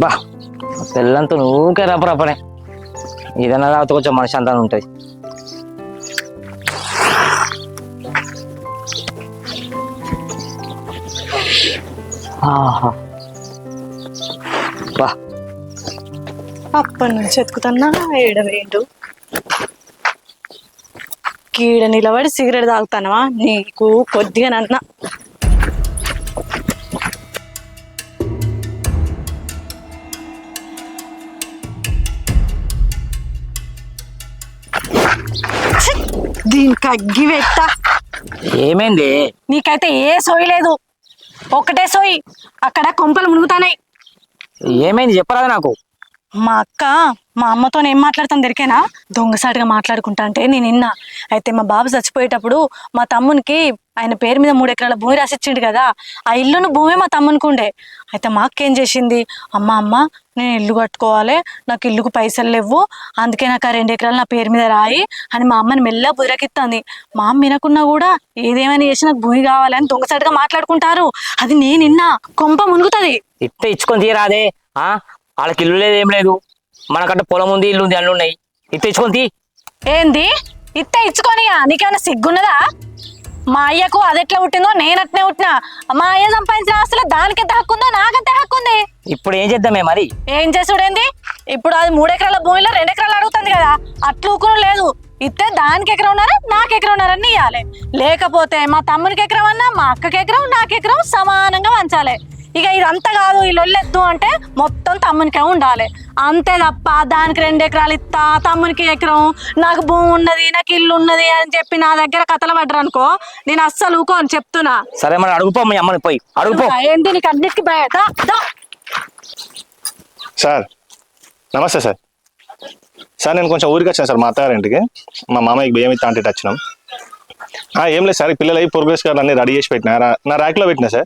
బా పిల్లంతా నువ్వుకే రపరపనే ఏదైనా తాగితే కొంచెం మనశాంతంగా ఉంటుంది. బా. అప్పటి నుంచి ఎత్తుకుతున్నా ఏడవేండు కీడ నిలబడి సిగరెట్ తాగుతానవా? నీకు కొద్దిగా నన్న దీనికి అగ్గి పెట్ట ఏమైంది? నీకైతే ఏ సోయి లేదు. ఒకటే సోయి అక్కడ కొంపలు మునుగుతానాయి ఏమైంది? చెప్పరాదు నాకు. మా అక్క మా అమ్మతో ఏం మాట్లాడతాను దొరికేనా? దొంగసాటిగా మాట్లాడుకుంటా అంటే నేను విన్నా. అయితే మా బాబు చచ్చిపోయేటప్పుడు మా తమ్మునికి ఆయన పేరు మీద మూడు ఎకరాల భూమి రాసిచ్చిండు కదా ఆ ఇల్లును భూమి మా తమ్మునికి ఉండే అయితే మా అక్క ఏం చేసింది? అమ్మ అమ్మ నేను ఇల్లు కట్టుకోవాలి నాకు ఇల్లుకు పైసలు లేవు అందుకే నాకు ఆ రెండు ఎకరాలు నా పేరు మీద రాయి అని మా అమ్మని మెల్ల బుర్రకిత్తాంది. మా అమ్మ వినకున్నా కూడా ఏదేమైనా చేసి నాకు భూమి కావాలని దొంగసాటిగా మాట్లాడుకుంటారు. అది నేను విన్నా కొంప మునుగుతుంది. ఇట్టే ఇచ్చుకొని తీయరాదే ఆ? వాళ్ళకి ఇల్లు లేదు ఏం లేదు. మనకంటే పొలం ఉంది ఇల్లు ఉంది అన్నీ ఉన్నాయి. ఇట్ట ఇచ్చుకొని తీ. ఏంది? ఇత్తే ఇచ్చుకోనిగా నీకేమైనా సిగ్గున్నదా? మా అయ్యకు అది ఎట్లా పుట్టిందో నేను అట్నే పుట్టినా. మా అయ్య సంపాదించిన ఆస్తులు దానికెంత హక్కు ఉందో నాకెంత హక్కు ఉంది ఇప్పుడు ఏం చేద్దామే మరి? ఏం చేసుడేంది? ఇప్పుడు అది మూడు ఎకరాల భూమిలో రెండు ఎకరాలు అడుగుతుంది కదా అట్లు ఊకును లేదు. ఇస్తే దానికి ఎకరం ఉన్నారా నాకు ఎకరం ఉన్నారని ఇవ్వాలి లేకపోతే మా తమ్మునికి ఎకరం అన్నా మా అక్కకి ఎకరం నాకు ఎకరం సమానంగా పంచాలి ఇక ఇదంతా కాదు ఈ లొల్లెద్దు అంటే మొత్తం తమ్మునికే ఉండాలి. అంతే తప్ప దానికి రెండు ఎకరాలు ఇస్తా తమ్మునికి ఎకరం. నాకు భూమి ఉన్నది నాకు ఇల్లు ఉన్నది అని చెప్పి నా దగ్గర కథలు పడ్డరు అనుకో నేను అస్సలు ఊకోని చెప్తున్నా. సరే మరి అడుగుపో మీ అమ్మని పోయి. అడుగుపో ఏంటి నీకు అన్నిటికీ భయ? దా, దా. సార్ నమస్తే సార్. సార్ నేను కొంచెం ఊరికి వచ్చాను సార్ మా అత్తగారింటికి మా మామయ్యకి బియ్యం ఇస్తా అంటే ఇటు వచ్చినాం. ఆ, ఏం లేదు సార్ ఈ పిల్లలు అవి ప్రోగ్రెస్ కార్డు అన్ని రెడీ చేసి పెట్టినా. రా- నా ర్యాక్లో పెట్టినా సార్.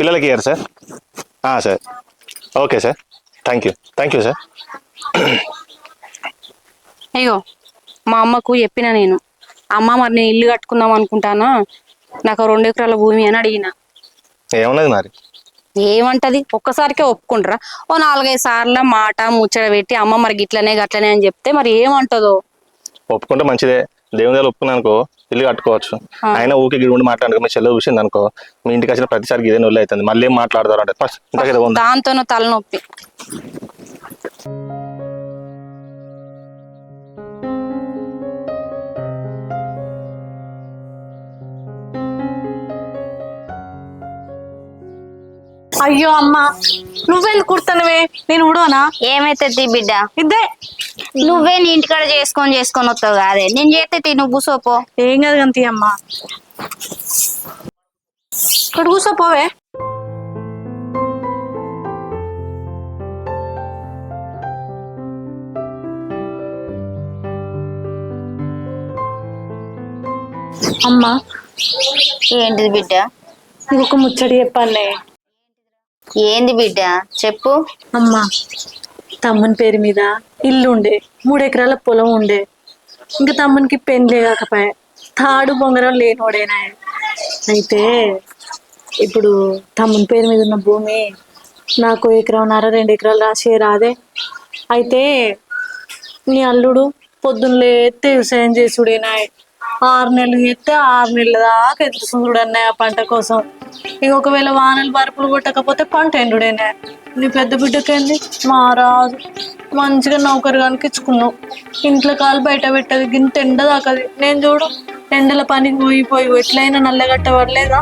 పిల్లలకి ఇయ్యారు sir. Sir. Okay sir. Thank you thank you sir అయ్యో మా అమ్మకు చెప్పిన నేను. అమ్మ మరి నేను ఇల్లు కట్టుకుందాం అనుకుంటానా? నాకు రెండు ఎకరాల భూమి అని అడిగిన. ఏమున్నది మరి? ఏమంటది? ఒక్కసారికే ఒప్పుకుంటారా ఓ నాలుగైదు సార్లు మాట ముచ్చట పెట్టి అమ్మ మరి గిట్లనే గట్లనే అని చెప్తే మరి ఏమంటదో? ఒప్పుకుంటే మంచిదే. దేవుని దగ్గర ఒప్పుకున్నాను అనుకో ఇల్లు కట్టుకోవచ్చు. అయినా ఊకే గిడి ఉండి మాట్లాడుకో మీ చెల్లె చూసింది అనుకో మీ ఇంటికి వచ్చిన ప్రతిసారికి ఇదే నొల్లి అవుతుంది. మళ్ళీ ఏం మాట్లాడతారు అంటే ఫస్ట్ దాంతోనూ తలనొప్పి. అయ్యో అమ్మ నువ్వెందుకు కుడతానవే నేను ఉడవనా? ఏమైతుంది బిడ్డ? ఇద్దే. నువ్వే నీ ఇంటికాడ చేసుకొని చేసుకొని వస్తావు కాదే. నేను చేస్తే తి నువ్వు కూసోపో ఏం కాదు గంతి అమ్మ. ఇక్కడ కూర్చోపోవే అమ్మా. ఏంటిది బిడ్డ? ఇంకొక ముచ్చడి చెప్పాలే. ఏంది బిడ్డ? చెప్పు. అమ్మా తమ్ముని పేరు మీద ఇల్లు ఉండే మూడెకరాల పొలం ఉండే. ఇంకా తమ్మునికి పెళ్ళి కాకపోయా. తాడు బొంగరం లేనోడేనా అయితే ఇప్పుడు తమ్ముని పేరు మీద ఉన్న భూమి నాకు ఎకరంన్నర రెండు ఎకరాలు రాసే రాదే. అయితే నీ అల్లుడు పొద్దున్న లేస్తే వ్యవసాయం చేసుడేనా ఆరు నెలలు ఎత్తే ఆరు నెలల దాకా ఎత్తు చూడన్నాయి ఆ పంట కోసం? ఇక ఒకవేళ వానలు బరుపులు కొట్టకపోతే పంట ఎండుడేనా. నీ పెద్ద బిడ్డకేంది? మా రాజు మంచిగా నౌకరు కనిపించుకున్నావు ఇంట్లో కాలు బయట పెట్టదు. గింత ఎండ దాకది. నేను చూడు ఎండల పనికి పోయి పోయి ఎట్లయినా నల్లగట్టబడలేదా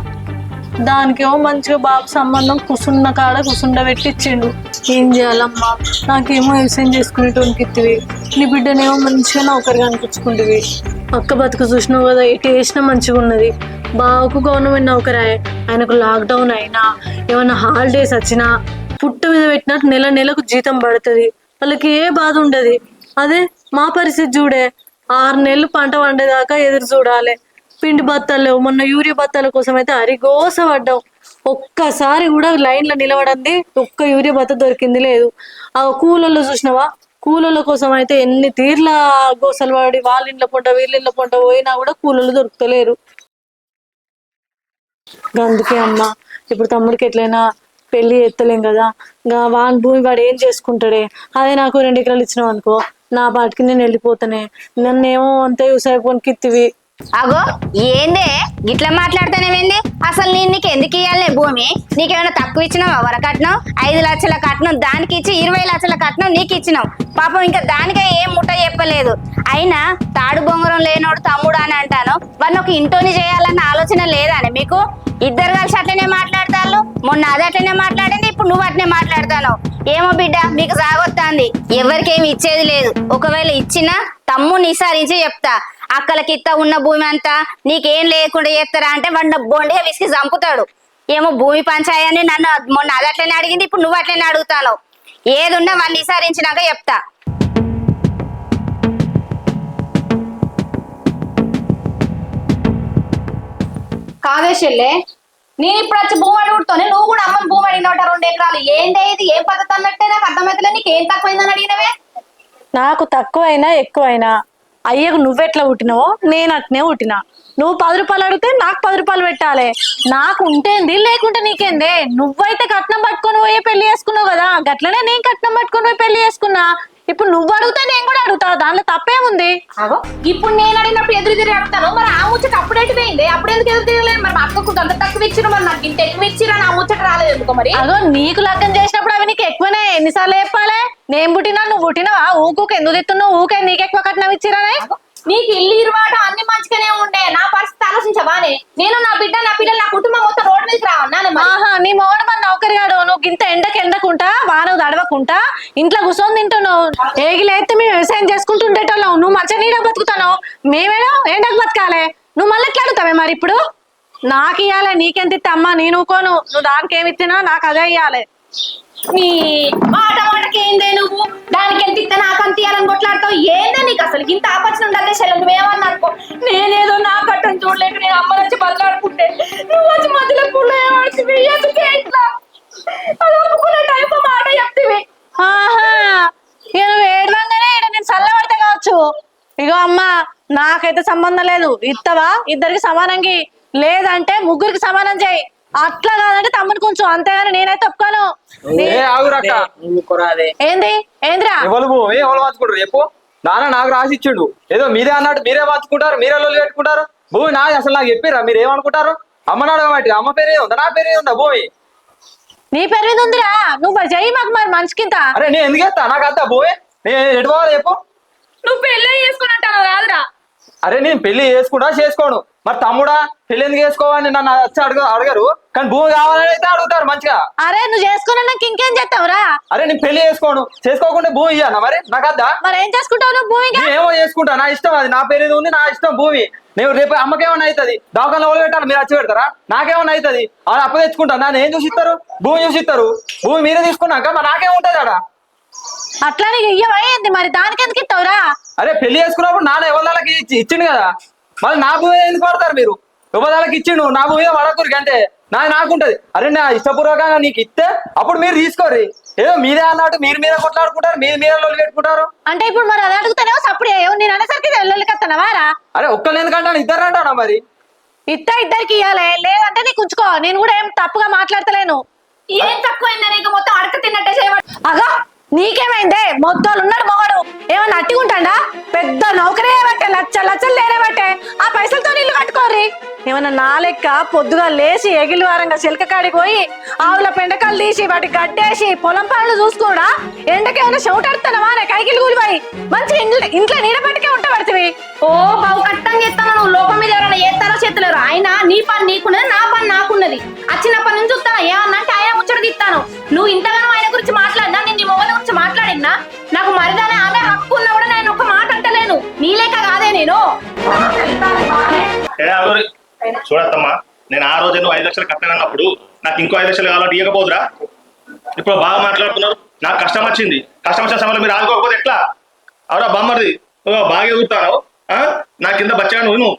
దానికేమో మంచిగా బాబు సంబంధం కుసున్న కాడ కుసుండ పెట్టిచ్చిండు. ఏం చేయాలమ్మా? నాకేమో వ్యవసాయం చేసుకునేటోనికి ఇత్తివి. నీ బిడ్డనేమో మంచిగా నౌకరు కనిపించుకుంటివి. పక్క బతుకు చూసినావు కదా ఎటు వేసినా మంచిగా ఉన్నది. బావకు గవర్నమెంట్ నౌకరాయే ఆయనకు లాక్డౌన్ అయినా ఏమైనా హాలిడేస్ వచ్చినా పుట్ట మీద పెట్టినట్టు నెల నెలకు జీతం పడుతుంది. వాళ్ళకి ఏ బాధ ఉండదు. అదే మా పరిస్థితి చూడే ఆరు నెలలు పంట వండేదాకా ఎదురు చూడాలి. పిండి బత్తాలు మొన్న యూరియా బత్తాల కోసం అయితే అరిగోస పడ్డాం. ఒక్కసారి కూడా లైన్లో నిలబడింది ఒక్క యూరియా బత్త దొరికింది లేదు. ఆ కూలల్లో చూసినావా? కూలీల కోసం అయితే ఎన్ని తీర్ల గోసలు పడి వాళ్ళ ఇంట్లో పొంట వీళ్ళ ఇంట్లో పొంట పోయినా కూడా కూలీలు దొరుకుతలేరు. అందుకే అమ్మ ఇప్పుడు తమ్ముడికి ఎట్లయినా పెళ్ళి ఎత్తలేం కదా ఇంకా వాని భూమి వాడు ఏం చేసుకుంటాడే? అదే నాకు రెండు ఎకరాలు ఇచ్చినావు అనుకో నా పాటికి నేను వెళ్ళిపోతానే. నన్నేమో అంతే యూసైపోనికి కిత్తివి. అగో ఏందే? గిట్లా మాట్లాడుతానేవేంది అసలు నేను నీకు ఎందుకు ఇవ్వాలి భూమి? నీకేమైనా తక్కువ ఇచ్చినావా? వర కట్నం? ఐదు లక్షల కట్నం దానికి ఇచ్చి ఇరవై లక్షల కట్నం నీకు ఇచ్చినావు పాపం ఇంకా దానికే ఏం ముట్ట చెప్పలేదు. అయినా తాడు బొంగరం లేనోడు తమ్ముడు అని అంటాను. వాడిని ఒక ఇంటోని చేయాలన్న ఆలోచన లేదానే మీకు? ఇద్దరు కలిసి అట్లనే మాట్లాడతారు మొన్న అది అట్లనే మాట్లాడింది ఇప్పుడు నువ్వు అట్లనే మాట్లాడతాను? ఏమో బిడ్డ మీకు సాగొత్తాంది. ఎవరికేమి ఇచ్చేది లేదు. ఒకవేళ ఇచ్చినా తమ్ముని విసారించి చెప్తా. అక్కలకి ఇత్త ఉన్న భూమి అంతా నీకేం లేకుండా చేస్తారా అంటే వాడిని బొండే విసికి చంపుతాడు. ఏమో భూమి పంచాయని నన్ను మొన్న అది అట్లనే అడిగింది ఇప్పుడు నువ్వు అట్లనే అడుగుతాను. ఏదున్నా వాడిని విసారించినాక చెప్తా. కాదే చెల్లె నేను ఇప్పుడు వచ్చి భూమి అడుగుతానే నువ్వు కూడా అమ్మని భూమి అడిగినట్ట రెండు ఎకరాలు. ఏందే ఇది? ఏం పద్ధతి అన్నట్టే నాకు అర్థమవుతలే నీకు ఏం తక్కువైందని అడిగినవే? నాకు తక్కువైనా ఎక్కువైనా అయ్యకు నువ్వెట్లా పుట్టినావో నేను అట్నే పుట్టినా. నువ్వు పది రూపాయలు అడిగితే నాకు పది రూపాయలు పెట్టాలి. నాకు ఉంటేంది లేకుంటే నీకేందే? నువ్వైతే కట్నం పట్టుకొని పోయి పెళ్ళి చేసుకున్నావు కదా. గట్లనే నేను కట్నం పట్టుకొని పోయి పెళ్ళి చేసుకున్నా. ఇప్పుడు నువ్వు అడిగితే నేను కూడా అడుగుతా. దాంట్లో తప్పేముంది? అగో ఇప్పుడు నేను అడిగినప్పుడు ఎదురు తిరిగి అడుగుతాను. మరి ఆ ముచ్చట అప్పుడు ఎటు పోయింది అప్పుడు ఎందుకు ఎదురు తిరగలేదు? మరి మా అక్కకు అంత తక్కువ ఇచ్చిరు మరి నాకు. ఇంత ఎక్కువ ఇచ్చిరా నా ముచ్చట రాలేదు ఎందుకో మరి? అదో నీకు లగ్గం చేసినప్పుడు అవి నీకు ఎక్కువనే. ఎన్నిసార్లు చెప్పాలి? నేను పుట్టినా నువ్వు పుట్టినావా? ఊకు ఎందుకు తిత్తున్నావు ఊకే నీకు ఎక్కువ కట్నం ఇచ్చిరానే నీకు ఇల్లు ఇరువాట అన్ని మంచిగానే ఉండే. నా పరిస్థితి ఆలోచించవానే నేను నా బిడ్డ నా పిల్లలు నా కుటుంబం మొత్తం రోడ్డు మీదకి రావన్నాను ఆహా నీ మోడ మన నౌకరిగాడు నువ్వు ఇంత ఎండకి ఎండకుంటా వాన తడవకుంటా ఇంట్లో కూర్చొని తింటున్నావు. ఏగిలైతే మేము వ్యవసాయం చేసుకుంటుండేటోళ్ళం. నువ్వు మంచిగా నీడ బతుకుతావు మేమేనో ఎండకు బతకాలే? నువ్వు మళ్ళీ ఎట్లా అడుగుతావే మరి ఇప్పుడు? నాకు ఇయ్యాలి నీకెంత ఇస్తే అమ్మా నేను ఊకోను. నువ్వు దానికి ఏమి ఇచ్చినా నాకు అదే ఇయ్యాలి. నీ మాట మాటకి ఏందే నువ్వు? దానికి ఎంత ఇస్తే నాకు అంత ఇయ్యాలని కొట్లాడతావు? ఏందే నీకు అసలు? ఇంత ఆపచ్చిన ఉండదే శైలం నువ్వేమన్నా అనుకో. నేనేదో నా కట్టం చూడలేక నేను అమ్మ వచ్చి బదలాడుకుంటే నువ్వు వచ్చి మధ్యలో పుల్ల ఏమడుతుంది ఎందుకే ఇట్లా? అది ఒప్పుకునే టైం మాట చెప్తివి. ఆహా. ఇక నువ్వు ఏడవంగానే ఈడ నేను చల్లబడితే కావచ్చు. ఇగో అమ్మా నాకైతే సంబంధం లేదు. ఇత్తవా? ఇద్దరికి సమానంకి లేదంటే ముగ్గురికి సమానం చేయి. అట్లా కాదంటే తమ్ముని కొంచెం అంతేగాని నేనైతే ఒప్పుకోను. ఏ ఆగురక్క నువ్వు కొరాదే. ఏంది? ఏంద్రా? ఎవరు చెప్పు. నాన్న నాకు రాసి ఇచ్చిండు. ఏదో మీరే అన్నట్టు మీరే పంచుకుంటారు మీరే లొల్లి పెట్టుకుంటారు. భూమి నాది అసలు నాకు చెప్పిరా మీరు ఏమనుకుంటారు? అమ్మ నాడు కాబట్టి అమ్మ పేరే ఉందా నా పేరే ఉందా భూమి? నీ పేరు మీద ఉందిరా? నువ్వు చెయ్యి మాకు మరి మనిషికింత. అరే నేను ఎందుకు వేస్తా నాకు అంతా భూమి. నేను ఎటు పోవాలి చెప్పు. నువ్వు పెళ్ళి చేసుకుని అంటావు కాదురా. అరే నేను పెళ్ళి చేసుకుంటా చేసుకోను. మరి తమ్ముడా పెళ్ళి ఎందుకు చేసుకోవాలని నన్ను వచ్చి అడగ అడగరు. కానీ భూమి కావాలని అయితే అడుగుతారు మంచిగా. అరే నువ్వు చేసుకున్నా నాకు ఇంకేం చేస్తావురా? అరే నేను పెళ్ళి చేసుకోను. చేసుకోకుండా భూమి ఇయ్యనా మరి? నాకు అద్దా మరి ఏం చేసుకుంటావు నువ్వు నేను ఏమో చేసుకుంటా. నా ఇష్టం అది. నా పేరు ఉంది నా ఇష్టం భూమి. నేను రేపు అమ్మకేమన్నా అవుతుంది? దవాఖాన వాళ్ళు పెట్టాలి మీరు వచ్చి పెడతారా? నాకేమన్నా అవుతుంది? అది అప్పు తెచ్చుకుంటా. నన్ను ఏం చూసిస్తారు? భూమి చూసిస్తారు. భూమి మీరే తీసుకున్నాక మరి నాకేముంటది ఆడ? అట్లా నీకు ఇయ్యవయ్యింది మరి దానికి ఎందుకు ఇస్తావురా? అరే పెళ్ళి చేసుకున్నప్పుడు నాన్న ఎవరికి ఇచ్చి ఇచ్చిండు కదా? మళ్ళీ నా భూమి ఎందుకు పడతారు మీరు? ఎవరికి ఇచ్చిండు నా భూమి మీద పడకూరికి అంటే నా నాకుంటది. అరే నా ఇష్టపూర్వకంగా నీకు ఇస్తే అప్పుడు మీరు తీసుకోరు ఏదో మీరే అన్నట్టు మీరు మీరే కొట్లాడుకుంటారు మీరు మీరే లొల్లి పెట్టుకుంటారు. అంటే ఇప్పుడు మరి అది అడుగుతానేమో సప్పుడు చేయవు నేను అనేసరికి వెళ్ళకత్తనవా రా? అరే ఒక్కరు ఎందుకంటాను ఇద్దరు అంటానా మరి? ఇత్త ఇద్దరికి ఇయ్యాలి. లేదంటే నీకు ఉంచుకో. నేను కూడా ఏం తప్పుగా మాట్లాడతలేను. ఏం తక్కువైందా? నీకు మొత్తం అడక తిన్నట్టే చేయబడి అగా! నీకేమైందే? మొత్తాలు ఉన్నాడు మొగడు. ఏమన్నా అట్టుకుంటాడా పెద్ద నౌకరే బట్టే లచ్చ లచ్చలు లేనబట్టే ఆ పైసలతో నీళ్ళు కట్టుకోర్రి. ఏమన్నా నా లెక్క పొద్దుగా లేచి ఎగిలి వారంగా చిలక కాడికి పోయి ఆవుల పెండకాలు తీసి వాటి గడ్డేసి పొలం పనులు చూసుకోడా? ఎండకేమైనా షౌటాడుతున్నావా నే కైకిలు కూలిపోయి మంచి ఇంట్లో ఇంట్లో నీడ పట్టుకే ఉంటబడుతుంది ఓ బావు కట్టం చేస్తాను నువ్వు. లోపం మీద ఎవరైనా చేస్తారో చేతలేరు. ఆయన నీ పని నీకున్నది నా పని నాకున్నది. అచ్చినప్పటి నుంచి చూస్తాను ఏమన్నా అంటే ఆయన ముచ్చట తీస్తాను. నువ్వు ఇంతగానో ఆయన గురించి మాట్లాడినా నేను నీ మొగలు గురించి మాట్లాడినా నాకు మరిదానే ఆమె హక్కు ఉన్నా కూడా నేను ఒక మాట అంటలేను. నీలేక కాదే నేను. చూడత్తమ్మా నేను ఆ రోజు నువ్వు ఐదు లక్షలు కట్టానన్నప్పుడు నాకు ఇంకో ఐదు లక్షలు కావాలంటే ఇవ్వకపోదురా ఇప్పుడు బాగా మాట్లాడుతున్నారు నాకు కష్టం వచ్చింది. కష్టం వచ్చిన సమయంలో మీరు ఆదుకోకపోతే ఎట్లా? అవురా బామ్మది నువ్వు బాగా ఎదుగుతావు నా కింద బచ్చగా నువ్వు నువ్వు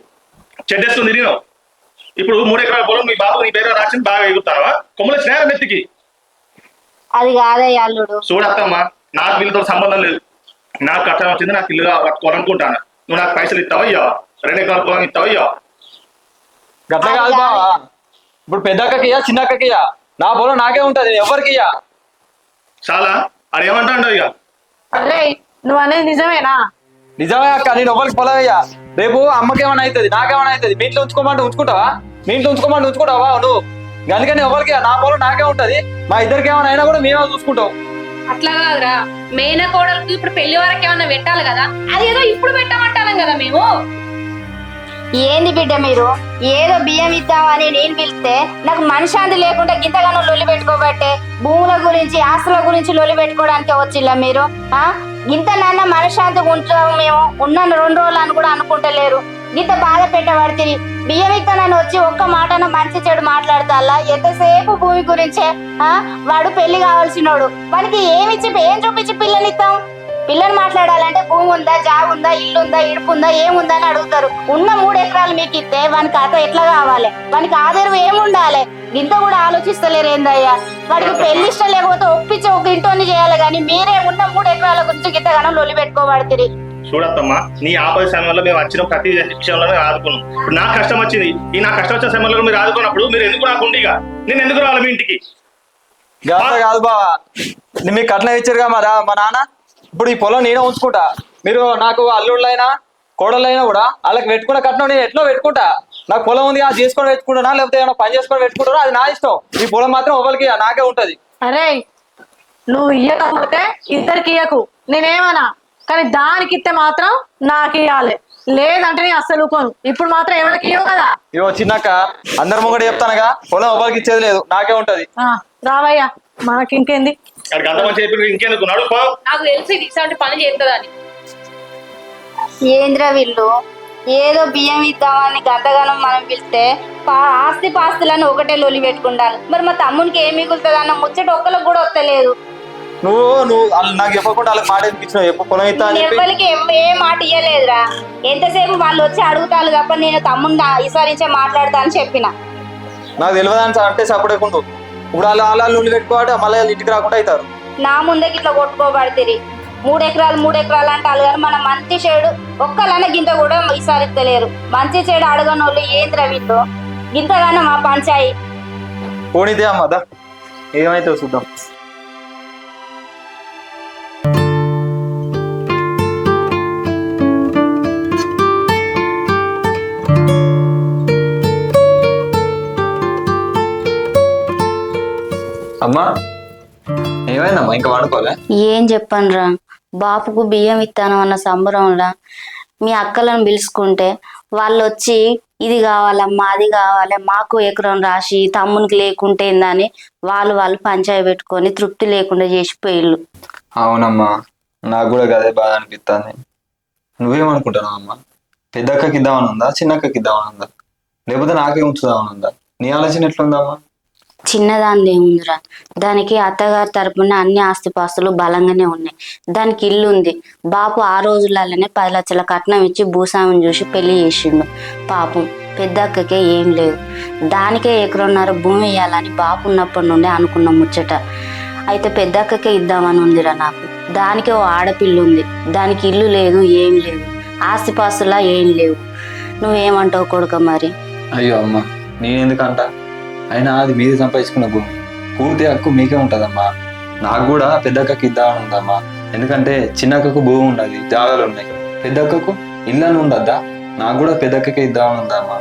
చెడ్డేస్తూ తిరిగినావు. ఇప్పుడు మూడు ఎకరాల పొలం మీ బాబు నీ పేరు రాసింది బాగా ఎగురుతావా కొమ్మలు స్నేహం ఎత్తికి అది కాదే అల్లుడు. చూడత్తమ్మా నాకు వీళ్ళతో సంబంధం లేదు. నాకు కష్టం వచ్చింది నాకు ఇల్లుగా కట్టుకోవాలనుకుంటాను నువ్వు నాకు పైసలు ఇస్తావా ఇయ్యవా? రెండు ఎకరాల పొలం ఇస్తావా ఇయ్యవా? గట్ల కాదు బావా. ఇప్పుడు పెద్ద అక్కకియా చిన్న అక్కకియా నా పొలం నాకే ఉంటది ఎవరికి ఇయ్య. చాలా? అది ఏమంటాడు ఇక అరే నువ్వు అనేది నిజమేనా? నిజమే అక్క నేను ఎవరికి పొలం అయ్యా రేపు అమ్మకేమైనా అవుతుంది నాకేమైనా అవుతుంది. మీ ఇంట్లో ఉంచుకోమంటే ఉంచుకుంటావా? మీ ఇంట్లో ఉంచుకోమంటే ఉంచుకుంటావా నువ్వు? అందుకని ఎవరికి నా పొలం నాకే ఉంటది. మా ఇద్దరికి ఏమైనా అయినా కూడా మేమే చూసుకుంటాం. అట్లా కాదురా. మేన కోడలకు ఇప్పుడు పెళ్ళి వరకు ఏమన్నా పెట్టాలి కదా? అది ఏదో ఇప్పుడు పెట్టమంటాను కదా మేము. ఏంది బిడ్డ మీరు? ఏదో బియ్యం ఇద్దామని నేను పిలిస్తే నాకు మనశాంతి లేకుండా గింతగానో లొల్లి పెట్టుకోబట్టే భూముల గురించి ఆస్తుల గురించి లొల్లి పెట్టుకోవడానికి వచ్చిల్లా మీరు? ఆ? గింత నాన్న మనశాంతిగా ఉంటున్నాము మేము. ఉన్న రెండు రోజులు అని కూడా అనుకుంటలేరు. గింత బాధ పెట్టబడితే బియ్యం ఇస్తానని వచ్చి ఒక్క మాటన మంచి చెడు మాట్లాడతాలా ఎంతసేపు భూమి గురించే ఆ? వాడు పెళ్ళి కావాల్సినోడు. వానికి ఏమిచ్చి ఏం చూపించి పిల్లనిస్తాం పిల్లలు మాట్లాడాలంటే భూమి ఉందా జాబ్ ఉందా ఇల్లు ఉందా ఇడుపు ఉందా ఏముందా అని అడుగుతారు. ఉన్న మూడు ఎకరాలు మీకు ఇస్తే వానికి అత ఎట్లా కావాలి? వానికి ఆధారం ఏముండాలి ఇంత కూడా ఆలోచిస్తలేరు ఏందయ్యా వాడికి పెళ్ళి ఇష్టం లేకపోతే ఒప్పించి ఒక ఇంటోని చేయాలి కానీ మీరే ఉన్న మూడు ఎకరాల గురించి గింతగానో లొలి పెట్టుకోబడుతుంది చూడత్తమ్మా నీ ఆపద సమయంలో మేము వచ్చిన ప్రతి విషయంలో మేము ఆదుకున్నాం. ఇప్పుడు నాకు కష్టం వచ్చింది. ఈ నాకు కష్టం వచ్చిన సమయంలో మీరు ఆదుకున్నప్పుడు మీరు ఎందుకు నాకు ఉండిగా నేను ఎందుకు రావాలి మీ ఇంటికి? కాదు బావా నీ మీకు కట్నం ఇచ్చారుగా మా మా నాన్న? ఇప్పుడు ఈ పొలం నేనే ఉంచుకుంటా. మీరు నాకు అల్లుళ్ళైనా కోడలైనా కూడా వాళ్ళకి పెట్టుకున్న కట్నం నేను ఎట్లా పెట్టుకుంటా? నాకు పొలం ఉంది అది చేసుకొని పెట్టుకుంటానా? లేకపోతే ఏమైనా పని చేసుకొని పెట్టుకుంటానా? అది నా ఇష్టం. ఈ పొలం మాత్రం ఎవరికి నాకే ఉంటది. అరే నువ్వు ఇయ్యకపోతే ఇద్దరికి ఇయ్యకు. నేనేమన్నా? కానీ దానికి ఇస్తే మాత్రం నాకు ఇవ్వాలి లేదంటే నేను అస్సలు ఊకోను. ఇప్పుడు మాత్రం ఎవరికి ఇవ్వవు కదా? ఇవో చిన్నాక అందరి ముంగట చెప్తానగా పొలం ఎవరికి ఇచ్చేది లేదు నాకే ఉంటది. ఆ, రావయ్యా మనకి ఇంకేంది? అక్కడికి అంత మంచి చెప్పి ఇంకెందుకు నడుపో నాకు తెలిసి ఇట్లాంటి పని చేస్తుందని ఏంద్ర వీళ్ళు? ఏదో బియ్యం ఇద్దామని గంతగానం మనం పిలిస్తే పా- ఆస్తి పాస్తులని ఒకటే లొలి పెట్టుకుంటాను మరి మా తమ్మునికి ఏం మిగులుతుంది అన్న ముచ్చట ఒక్కరికి కూడా వస్తలేదు. నువ్వు నువ్వు వాళ్ళు నాకు చెప్పకుండా వాళ్ళకి మాట ఇచ్చినావు చెప్పు పొలం ఇస్తా అని చెప్పి. ఎవరికి ఏం- మాట ఇయ్యలేదురా. ఎంతసేపు వాళ్ళు వచ్చి అడుగుతారు తప్ప నేను తమ్ముని ఈసారించే మాట్లాడతా అని చెప్పిన. నాకు తెలియదు అని అంటే సపడేకుండు ఇప్పుడు వాళ్ళు వాళ్ళు నుండి పెట్టుకోవాలి మళ్ళీ వాళ్ళు ఇంటికి రాకుండా అవుతారు. నా ముందే ఇట్లా కొట్టుకోబడితే మూడు ఎకరాలు మూడు ఎకరాలు అంటారు కానీ మన మంచి చెడు ఒక్కలన్న గింత కూడా ఈసారిత్తలేరు మంచి చెడు అడగని వాళ్ళు ఏంద్ర వీళ్ళు? గింతగానో మా పంచాయి. పోనీదే అమ్మ దా. ఏమైతే చూద్దాం. అమ్మా ఏమైందమ్మా? ఇంకా వాడుకోలే? ఏం చెప్పనురా. బాపుకు బియ్యం ఇస్తాను అన్న సంబరంలా మీ అక్కలను పిలుచుకుంటే వాళ్ళు వచ్చి ఇది కావాలమ్మా అది కావాలి మాకు ఎకరం రాసి తమ్మునికి లేకుంటే ఏందని వాళ్ళు వాళ్ళు పంచాయి పెట్టుకొని తృప్తి లేకుండా చేసిపోయిళ్ళు అవునమ్మా నాకు కూడా అదే బాధ అనిపిస్తుంది నువ్వేమనుకుంటున్నావు అమ్మా? పెద్దక్కకి ఇద్దామని ఉందా చిన్నక్కకి ఇద్దామని ఉందా లేకపోతే నాకే ఉంచుదామని ఉందా నీ ఆలోచన ఎట్లుందమ్మా? చిన్నదాన్ని ఏముందిరా దానికి అత్తగారి తరపున అన్ని ఆస్తిపాస్తులు బలంగానే ఉన్నాయి. దానికి ఇల్లు ఉంది బాపు ఆ రోజులలోనే పది లక్షల కట్నం ఇచ్చి భూస్వామిని చూసి పెళ్ళి చేసిండు. పాపం పెద్దక్కకే ఏం లేదు. దానికే ఎకరన్నర భూమి ఇవ్వాలని బాపు ఉన్నప్పటి నుండి అనుకున్న ముచ్చట. అయితే పెద్దక్కకే ఇద్దామని ఉందిరా నాకు. దానికి ఓ ఆడపిల్ల ఉంది దానికి ఇల్లు లేదు ఏం లేదు. ఆస్తిపాస్తులా ఏం లేవు. నువ్వేమంటావు కొడుక మరి? అయ్యో అమ్మా నేనెందుకంట? అయినా అది మీది సంపాదించుకున్న భూమి పూర్తి హక్కు మీకే ఉంటుందమ్మా. నాకు కూడా పెద్దక్కకి ఇద్దామని ఉందమ్మా. ఎందుకంటే చిన్నక్కకు భూమి ఉండదు జాగాలు ఉన్నాయి. పెద్దక్కకు ఇల్లు ఉండద్దా నాకు కూడా పెద్దక్కకే ఇద్దామని ఉందమ్మా.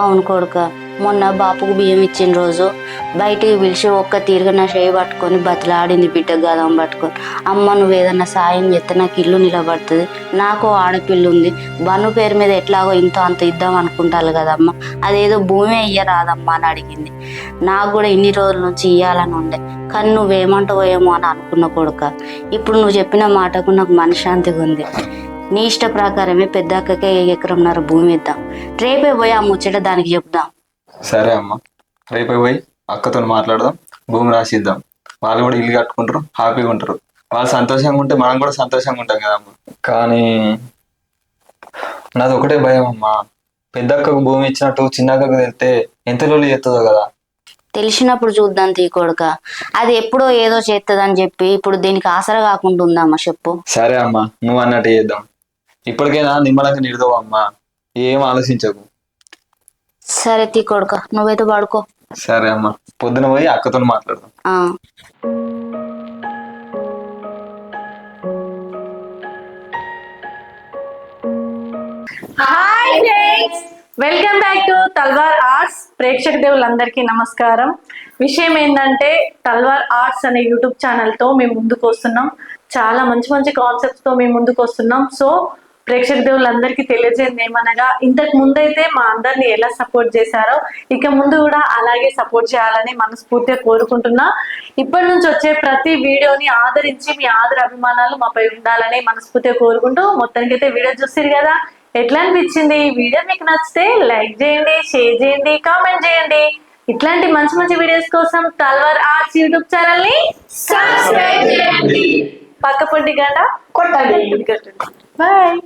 అవును కొడుక. మొన్న బాపుకు బియ్యం ఇచ్చిన రోజు బయటికి పిలిచి ఒక్క తీరుగా నా చేయి పట్టుకొని బతిలాడింది బిడ్డ గదం పట్టుకొని. అమ్మ నువ్వు ఏదన్నా సాయం చేస్తే నాకు ఇల్లు నిలబడుతుంది. నాకు ఆడపిల్ల ఉంది బను పేరు మీద ఎట్లాగో ఇంత అంత ఇద్దాం అనుకుంటారు కదమ్మ. అదేదో భూమి ఇయ్యరాదమ్మా అని అడిగింది. నాకు కూడా ఇన్ని రోజుల నుంచి ఇయ్యాలని ఉండే. కానీ నువ్వేమంటావో ఏమో అని అనుకున్న కొడుక. ఇప్పుడు నువ్వు చెప్పిన మాటకు నాకు మనశ్శాంతిగా ఉంది. నీ ఇష్ట ప్రకారమే పెద్ద అక్కకే ఎకరంన్నర భూమి ఇద్దాం. రేపే పోయి ఆ ముచ్చట దానికి చెప్దాం. సరే అమ్మా. రేపే పోయి అక్కతో మాట్లాడదాం. భూమి రాసిద్దాం. వాళ్ళు కూడా ఇల్లు కట్టుకుంటారు హ్యాపీగా ఉంటారు. వాళ్ళు సంతోషంగా ఉంటే మనం కూడా సంతోషంగా ఉంటాం కదమ్మా కానీ నాది ఒకటే భయం అమ్మా. పెద్దక్కకు భూమి ఇచ్చినట్టు చిన్నక్కకు తెలితే ఎంత లొల్లి చేస్తుందో కదా. తెలిసినప్పుడు చూద్దాం తీ కొడుక. అది ఎప్పుడో ఏదో చేస్తుందని చెప్పి ఇప్పుడు దీనికి ఆసరా కాకుండా ఉందమ్మా చెప్పు. సరే అమ్మా నువ్వు అన్నట్టు చేద్దాం. ఇప్పటికైనా నిమ్మలంగా నిడదావు అమ్మా. ఏం ఆలోచించకు. సరే తీ కొడుక నువ్వైతే పడుకో. సరే అమ్మా పొద్దున పోయి అక్కతో మాట్లాడదాం. ఆ. Hi friends welcome back to Talwar arts ప్రేక్షక దేవులందరికీ నమస్కారం. విషయం ఏంటంటే తల్వార్ ఆర్ట్స్ అనే యూట్యూబ్ ఛానల్తో మేము ముందుకు వస్తున్నాం. చాలా మంచి మంచి కాన్సెప్ట్స్తో మేము ముందుకు వస్తున్నాం. సో ప్రేక్షక దేవులందరికీ తెలియజేయండి ఏమనగా ఇంతకు ముందైతే మా అందరిని ఎలా సపోర్ట్ చేశారో ఇక ముందు కూడా అలాగే సపోర్ట్ చేయాలని మనస్ఫూర్తిగా కోరుకుంటున్నా. ఇప్పటి నుంచి వచ్చే ప్రతి వీడియోని ఆదరించి మీ ఆదర అభిమానాలు మాపై ఉండాలని మనస్ఫూర్తిగా కోరుకుంటూ మొత్తానికి అయితే వీడియో చూస్తారు కదా? ఎట్లా అనిపించింది? ఈ వీడియో మీకు నచ్చితే లైక్ చేయండి షేర్ చేయండి కామెంట్ చేయండి. ఇట్లాంటి మంచి మంచి వీడియోస్ కోసం తల్వార్ ఆర్ట్స్ యూట్యూబ్ ఛానల్ని సబ్స్క్రైబ్ చేయండి. పక్క పొంటి గంట. కొట్టండి. బాయ్